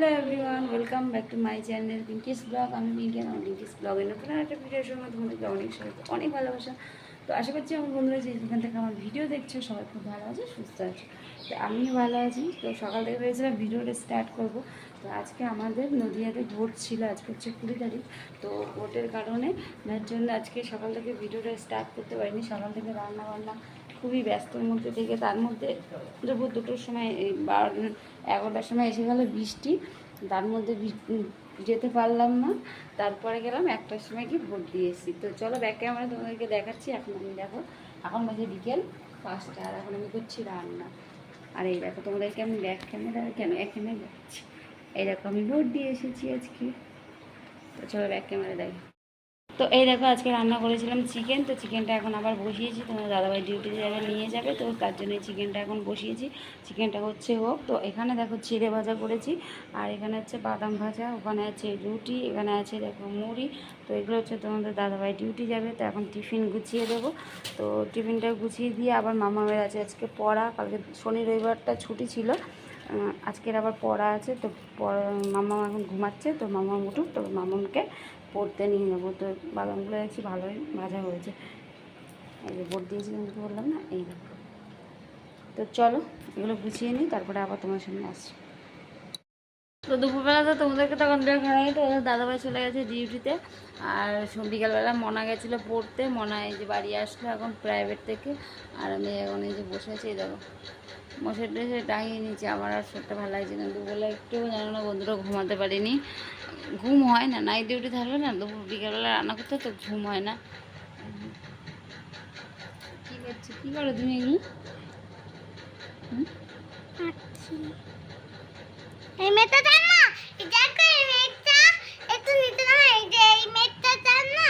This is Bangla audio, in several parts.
Hello everyone welcome back to my channel Pinky's vlog আমি পিঙ্কি আমার পিঙ্কিস ব্লগের নতুন একটা ভিডিওর সময় তোমাদেরকে অনেক স্বাগত, অনেক ভালোবাসা। তো আশা করছি আমার বন্ধুরা যে যেখান থেকে আমার ভিডিও দেখছ, সবাই খুব ভালো আছে, সুস্থ আছে। তো আমিও ভালো আছি। তো সকাল থেকে ভেবেছিলাম ভিডিওটা স্টার্ট করব। তো আজকে আমাদের নদীয়াতে ভোট ছিল, আজকে হচ্ছে কুড়ি তারিখ। তো ভোটের কারণে যার জন্য আজকে সকাল থেকে ভিডিওটা স্টার্ট করতে পারিনি। সকাল থেকে রান্না বান্না খুবই ব্যস্তর মধ্যে থেকে, তার মধ্যে দুপুর দুটোর সময় বারো এগারোটার সময় এসে গেল বৃষ্টি। তার মধ্যে যেতে পারলাম না। তারপরে গেলাম একটার সময় কি ভোট দিয়ে এসেছি তো চলো ব্যাক ক্যামেরা তোমাদেরকে দেখাচ্ছি, এখন আমি দেখো, এখন বাজে বিকেল পাঁচটা আর এখন আমি করছি রান্না। আর এই দেখো তোমাদেরকে আমি ব্যাক ক্যামেরা কেন এখানে যাচ্ছি এই দেখো আমি ভোট দিয়ে এসেছি আজকে। তো চলো ব্যাক ক্যামেরা দেখো। তো এই দেখো, আজকে রান্না করেছিলাম চিকেন তো চিকেনটা এখন আবার বসিয়েছি। তোমার দাদাভাই ডিউটি যাবে, নিয়ে যাবে, তো তার জন্য চিকেনটা এখন বসিয়েছি। চিকেনটা হচ্ছে হোক, তো এখানে দেখো চিড়ে ভাজা করেছি, আর এখানে হচ্ছে বাদাম ভাজা, ওখানে আছে রুটি, এখানে আছে দেখো মুড়ি, তো এগুলো হচ্ছে তোমাদের দাদাভাই ডিউটি যাবে, তো এখন টিফিন গুছিয়ে দেবো। তো টিফিনটা গুছিয়ে দিয়ে আবার মামা মামামের আছে আজকে পড়া, কালকে শনি রবিবারটা ছুটি ছিল আজকের আবার পড়া আছে, তো মামা এখন ঘুমাচ্ছে, তো মামা উঠুক, তো মামাকে পড়তে নিয়ে যাব। তো বাদামগুলো দেখছি ভালোই ভাজা হয়েছে। এই যে বোট দিয়েছিলাম বললাম না, এই তো চলো, এগুলো গুছিয়ে নিই, তারপরে আবার তোমার সামনে আসছি। তো দুপুরবেলা তো তোমাদেরকে তখন দেখা হয় তো দাদাভাই চলে গেছে ডিউটিতে। আর বিকালবেলা মনা গেছিল পড়তে মনা এই যে বাড়ি আসলো এখন প্রাইভেট থেকে। আর আমি এখন এই যে বসে আছি, এই দেখো। মশার টেসে টাঙিয়ে নিয়েছি। আমার আর শরীরটা ভালো লাগছে না। দুপুরবেলা একটু জানো না বন্ধুরা ঘুমাতে পারিনি। ঘুম হয় না নাইট ডিউটি থাকলে না দুপুর বিকালবেলা রান্না করতে তো ঘুম হয় না। কী করছ? কী করো তুমি এগুলো? হুম? এই মেয়েটা জান না এই দেখো এই মেয়েটা একটু নিতে না এই যে এই মেয়েটা জান না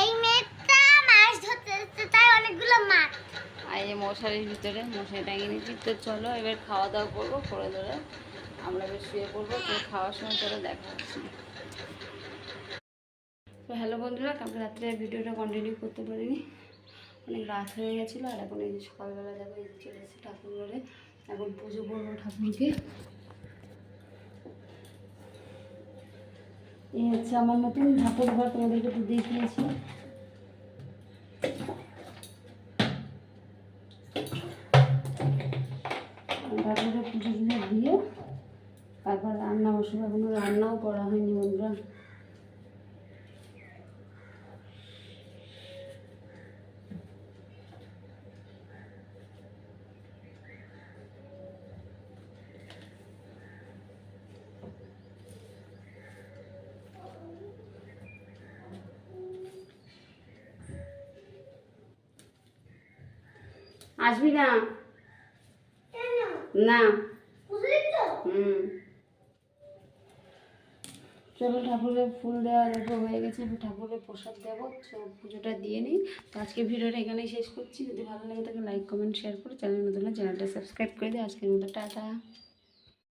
এই মেয়েটা মাছ ধরতে এসেছে, তাই অনেকগুলো মাছ আর এই যে মশারির ভিতরে, মশারি টাঙিয়ে নিচ্ছি তো চলো এবার খাওয়া দাওয়া করব, করে ধরে আমরা এবার শুয়ে পড়ব। তো খাওয়ার সময় চলো দেখা হচ্ছে তো হ্যালো বন্ধুরা, কালকে রাত্রে ভিডিওটা কন্টিনিউ করতে পারিনি। অনেক রাত হয়ে গেছিল, আর এখন এই যে সকালবেলা যাব এই চলে এসেছি ঠাকুর ঘরে। এখন পুজো করব ঠাকুরকে। এই হচ্ছে আমার নতুন ঠাকুর ঘর, তোমাদেরকে তো দেখিয়েছি। তারপরে পুজো টুজো দিয়ে তারপর রান্না বসবো এখনও রান্নাও করা হয়নি বন্ধুরা। আসবি না? না। হুম। চলো ঠাকুরের ফুল দেওয়া দেখো হয়ে গেছে। আমি ঠাকুরের প্রসাদ দেবো। তো পুজোটা দিয়ে নিই। তো আজকে ভিডিওটা এখানেই শেষ করছি। যদি ভালো লাগে তাকে লাইক কমেন্ট শেয়ার করে চ্যানেল নতুন চ্যানেলটা সাবস্ক্রাইব করে দিই আজকের মতো টাটা।